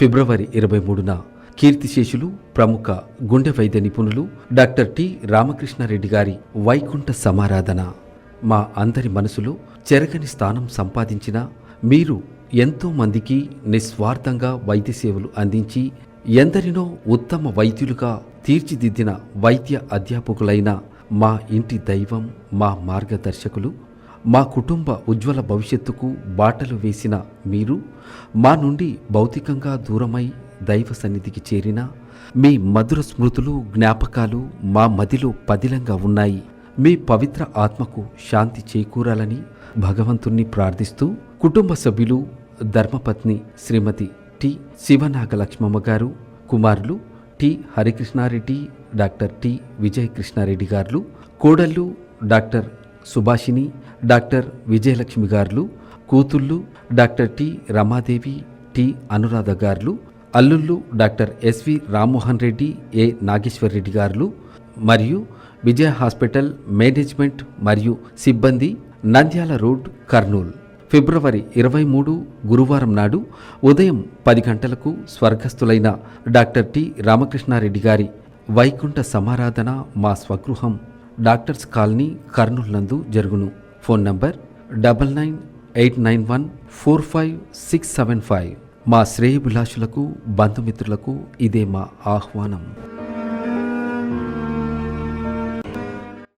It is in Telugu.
ఫిబ్రవరి ఇరవై మూడున కీర్తిశేషులు ప్రముఖ గుండె వైద్య నిపుణులు డాక్టర్ టి రామకృష్ణారెడ్డి గారి వైకుంఠ సమారాధన. మా అందరి మనసులో చెరగని స్థానం సంపాదించిన మీరు ఎంతో మందికి నిస్వార్థంగా వైద్య సేవలు అందించి ఎందరినో ఉత్తమ వైద్యులుగా తీర్చిదిద్దిన వైద్య అధ్యాపకులైన మా ఇంటి దైవం మా మార్గదర్శకులు మా కుటుంబ ఉజ్వల భవిష్యత్తుకు బాటలు వేసిన మీరు మా నుండి భౌతికంగా దూరమై దైవ సన్నిధికి చేరిన మీ మధుర స్మృతులు జ్ఞాపకాలు మా మదిలో పదిలంగా ఉన్నాయి. మీ పవిత్ర ఆత్మకు శాంతి చేకూరాలని భగవంతుణ్ణి ప్రార్థిస్తూ కుటుంబ సభ్యులు ధర్మపత్ని శ్రీమతి టి శివనాగలక్ష్మమ్మ గారు కుమారులు T Harikrishnareddy doctor T Vijayakrishnareddy Krishnareddy గారు కోడళ్ళు డాక్టర్ సుభాషిణి డాక్టర్ విజయలక్ష్మి గారులు కూతుళ్ళు doctor T Ramadevi T Anuradha గారులు అల్లుళ్ళు doctor S V Rammohan Reddy A Nageshwar Reddy గారు మరియు విజయ హాస్పిటల్ మేనేజ్మెంట్ మరియు సిబ్బంది నంద్యాల రోడ్ కర్నూల్. ఫిబ్రవరి ఇరవై మూడు గురువారం నాడు ఉదయం పది గంటలకు స్వర్గస్థులైన డాక్టర్ టి రామకృష్ణారెడ్డి గారి వైకుంఠ సమారాధన మా స్వగృహం డాక్టర్స్ కాలనీ కర్నూల్ నందు జరుగును. Phone number double nine eight nine one four five six seven five. మా శ్రేయభిలాషులకు బంధుమిత్రులకు ఇదే మా ఆహ్వానం.